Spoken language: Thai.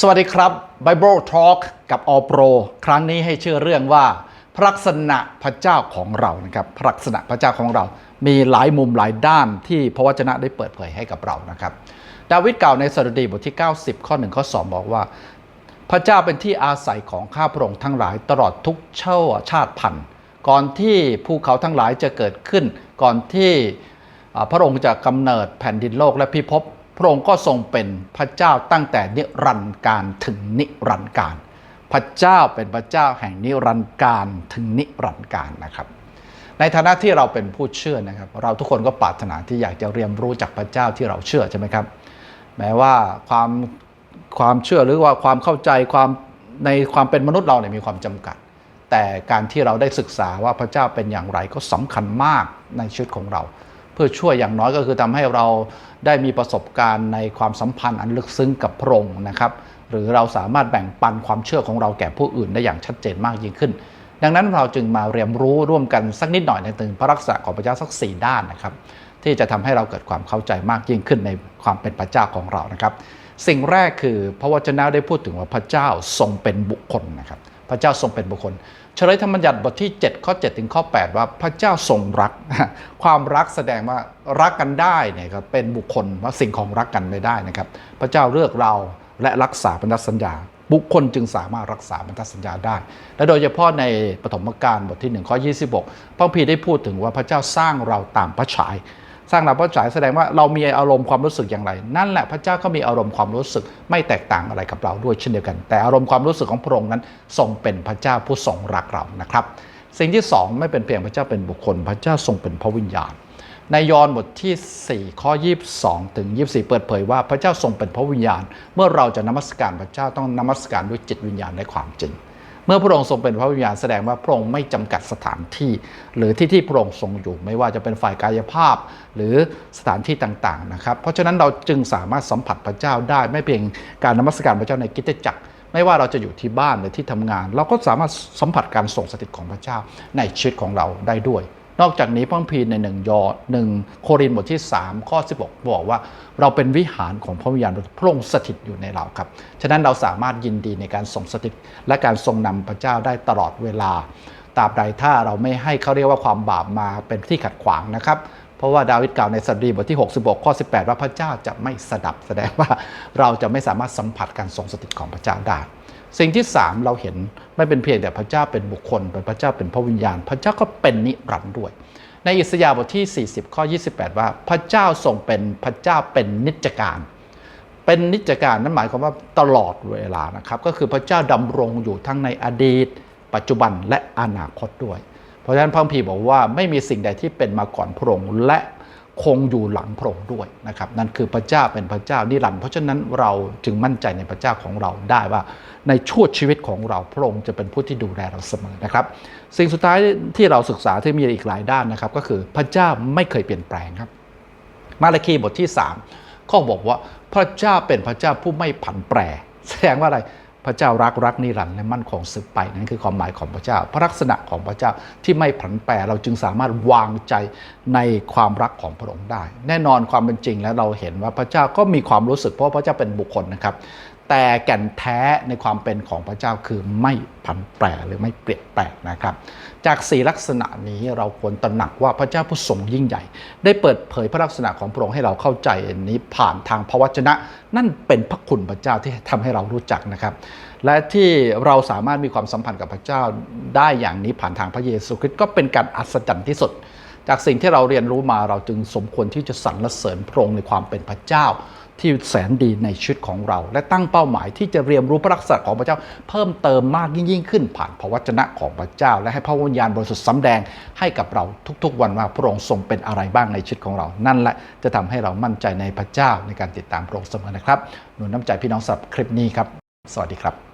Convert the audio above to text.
สวัสดีครับ Bible Talk กับอโปรครั้งนี้ให้ชื่อเรื่องว่า พระลักษณะพระเจ้าของเรานะครับพระลักษณะพระเจ้าของเรา มีหลายมุมหลายด้านที่พระวจนะได้เปิดเผยให้กับเรานะครับ ดาวิดกล่าวในสดุดีบทที่ 90 ข้อ 1 ข้อ 2 บอกว่า พระเจ้าเป็นที่อาศัยของข้าพระองค์ทั้งหลายตลอดทุกเช่าชาติพันธุ์ ก่อนที่ภูเขาทั้งหลายจะเกิดขึ้น ก่อนที่พระองค์จะกำเนิดแผ่นดินโลกและพิภพ พระองค์ก็ทรงเป็นพระเจ้าตั้งแต่นิรันดร์การถึงนิรันดร์การ พระเจ้าเป็นพระเจ้าแห่งนิรันดร์การถึงนิรันดร์การนะครับ ในฐานะที่เราเป็นผู้เชื่อนะครับ เราทุกคนก็ปรารถนาที่อยากจะเรียนรู้จากพระเจ้าที่เราเชื่อใช่ไหมครับ แม้ว่าความความเชื่อหรือว่าความเข้าใจความในความเป็นมนุษย์เราเนี่ยมีความจำกัด แต่การที่เราได้ศึกษาว่าพระเจ้าเป็นอย่างไรก็สำคัญมากในชีวิตของเรา เพื่อช่วยอย่างน้อยก็คือทำให้เราได้มีประสบการณ์ในความสัมพันธ์อันลึกซึ้งกับพระองค์นะครับ หรือเราสามารถแบ่งปันความเชื่อของเราแก่ผู้อื่นได้อย่างชัดเจนมากยิ่งขึ้น ดังนั้นเราจึงมาเรียนรู้ร่วมกันสักนิดหน่อยในถึงพระลักษณะของพระเจ้าสักสี่ด้านนะครับ ที่จะทำให้เราเกิดความเข้าใจมากยิ่งขึ้นในความเป็นพระเจ้าของเรานะครับ สิ่งแรกคือพระวจนะได้พูดถึงว่าพระเจ้าทรงเป็นบุคคลนะครับ พระเจ้าทรงเป็นบุคคล เฉลยธรรมบัญญัติบทที่ 7 ข้อ 7 ถึงข้อ 8 ว่าพระเจ้าทรงรัก ความรักแสดงว่ารักกันได้เนี่ยครับเป็นบุคคลว่าสิ่งของรักกันไม่ได้นะครับ พระเจ้าเลือกเราและรักษาพันธสัญญา บุคคลจึงสามารถรักษาพันธสัญญาได้ และโดยเฉพาะในปฐมกาลบทที่1ข้อ26พระคัมภีได้พูดถึงว่าพระเจ้าสร้างเราตามพระฉาย สร้างเราพระฉายแสดงว่าเรามีอารมณ์ความรู้สึกอย่างไร นั่นแหละพระเจ้าก็มีอารมณ์ความรู้สึกไม่แตกต่างอะไรกับเราด้วยเช่นเดียวกัน แต่อารมณ์ความรู้สึกของพระองค์นั้นทรงเป็นพระเจ้าผู้ทรงรักเรานะครับ สิ่งที่สองไม่เป็นเพียงพระเจ้าเป็นบุคคล พระเจ้าทรงเป็นพระวิญญาณในยอห์นบทที่ 4 ข้อ 22 ถึง 24 เปิดเผยว่าพระเจ้าทรงเป็นพระวิญญาณ เมื่อเราจะนมัสการพระเจ้าต้องนมัสการด้วยจิตวิญญาณและความจริง เมื่อพระองค์ทรงเป็นพระวิญญาณแสดงว่าพระองค์ไม่จำกัดสถานที่ หรือที่ที่พระองค์ทรงอยู่ ไม่ว่าจะเป็นฝ่ายกายภาพ หรือสถานที่ต่างๆนะครับเพราะฉะนั้นเราจึงสามารถสัมผัสพระเจ้าได้ ไม่เพียงการนมัสการพระเจ้าในกิจจักร ไม่ว่าเราจะอยู่ที่บ้านหรือที่ทำงาน เราก็สามารถสัมผัสการทรงสถิตของพระเจ้าในชีวิตของเราได้ด้วย นอกจากนี้พระคัมภีร์ในหนึ่งยอหนึ่งโครินบทที่ 3 ข้อ 16 บอกว่า เราเป็นวิหารของพระวิญญาณพระองค์สถิตอยู่ในเราครับ ฉะนั้นเราสามารถยินดีในการทรงสถิต และการทรงนำพระเจ้าได้ตลอดเวลาตราบใดถ้าเราไม่ให้เขาเรียกว่าความบาปมาเป็นที่ขัดขวางนะครับเพราะว่าดาวิดกล่าวในสดุดีบทที่ 66 ข้อ 18 ว่าพระเจ้าจะไม่สดับแสดงว่าเราจะไม่สามารถสัมผัสการทรงสถิตของพระเจ้าได้ สิ่งที่3เราเห็นไม่เป็นเพียงแต่พระเจ้าเป็นบุคคลเป็นพระเจ้าเป็นพระวิญญาณ พระเจ้าก็เป็นนิรันดร์ด้วย ในอิสยาห์บทที่ 40 ข้อ 28 ว่าพระเจ้าทรงเป็นพระเจ้าเป็นนิจการ เป็นนิจการนั้นหมายความว่าตลอดเวลานะครับก็คือพระเจ้าดำรงอยู่ทั้งในอดีต ปัจจุบันและอนาคตด้วย เพราะฉะนั้นพระคัมภีบอกว่าไม่มีสิ่งใดที่เป็นมาก่อนพระองค์และ คงอยู่หลังพระองค์ด้วยนะครับนั่นคือพระเจ้าเป็นพระเจ้านิรันดร์เพราะฉะนั้นเราจึงมั่นใจในพระเจ้าของเราได้ว่า ในชั่วชีวิตของเราพระองค์จะเป็นผู้ที่ดูแลเราเสมอนะครับ สิ่งสุดท้ายที่เราศึกษาที่มีอีกหลายด้านนะครับ ก็คือพระเจ้าไม่เคยเปลี่ยนแปลงครับ มาราคีบทที่3ข้อบอกว่าพระเจ้าเป็นพระเจ้าผู้ไม่ผันแปร แสดงว่าอะไร พระเจ้ารักรักนิรันดร์และมั่นคงสืบไปนั่นคือความหมายของพระเจ้า พระลักษณะของพระเจ้าที่ไม่ผันแปรเราจึงสามารถวางใจในความรักของพระองค์ได้ แน่นอนความเป็นจริงแล้วเราเห็นว่าพระเจ้าก็มีความรู้สึกเพราะพระเจ้าเป็นบุคคลนะครับ แต่แก่นแท้ในความเป็นของพระเจ้าคือไม่ผันแปรหรือไม่เปลี่ยนแปลงนะครับ จากสี่ลักษณะนี้เราควรตระหนักว่าพระเจ้าผู้ทรงยิ่งใหญ่ ได้เปิดเผยพระลักษณะของพระองค์ให้เราเข้าใจนนี้ผ่านทางพระวจนะ นั่นเป็นพระคุณพระเจ้าที่ทำให้เรารู้จักนะครับ และที่เราสามารถมีความสัมพันธ์กับพระเจ้าได้อย่างนี้ผ่านทางพระเยซูคริสต์ก็เป็นการอัศจรรย์ที่สุด จากสิ่งที่เราเรียนรู้มาเราจึงสมควรที่จะสรรเสริญพระองค์ในความเป็นพระเจ้า ที่แสนดีในชีวิตของเรา และตั้งเป้าหมายที่จะเรียนรู้พระลักษณะของพระเจ้า เพิ่มเติมมากยิ่งยิ่งขึ้นผ่านพระวจนะของพระเจ้า และให้พระวิญญาณบริสุทธิ์สำแดงให้กับเราทุกๆ วันว่าพระองค์ทรงเป็นอะไรบ้างในชีวิตของเรา นั่นแหละจะทำให้เรามั่นใจในพระเจ้าในการติดตามพระองค์เสมอนะครับหนุนน้ำใจพี่น้องสำหรับคลิปนี้ครับ สวัสดีครับ